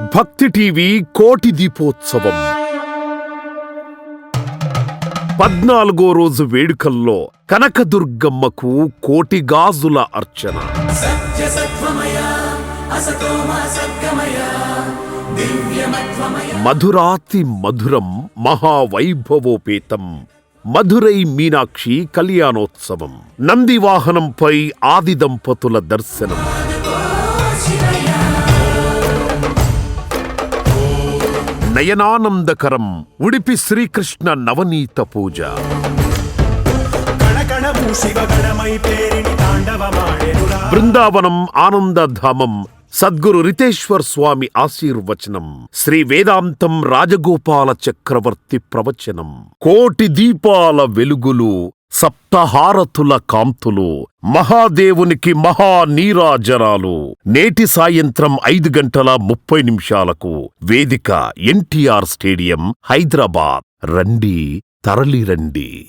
భక్తి టీవీ కోటి దీపోత్సవం. పద్నాలుగో రోజు వేడుకల్లో కనకదుర్గమ్మకు కోటి గాజుల అర్చన. మధురాతి మధురం మహావైభవోపేతం. మధురై మీనాక్షి కళ్యాణోత్సవం. నందివాహనంపై ఆది దంపతుల దర్శనం. నయనానందకరం ఉడిపి శ్రీకృష్ణ నవనీత పూజ. బృందావనం ఆనందధామం సద్గురు రితేశ్వర్ స్వామి ఆశీర్వచనం శ్రీ వేదాంతం రాజగోపాల చక్రవర్తి ప్రవచనం. కోటి దీపాల వెలుగులు సప్తహారతుల కాంతులు మహాదేవునికి మహానీరాజనాలు నేటి సాయంత్రం ఐదు గంటల ముప్పై నిమిషాలకు వేదిక ఎన్టీఆర్ స్టేడియం హైదరాబాద్. రండి తరలిరండి.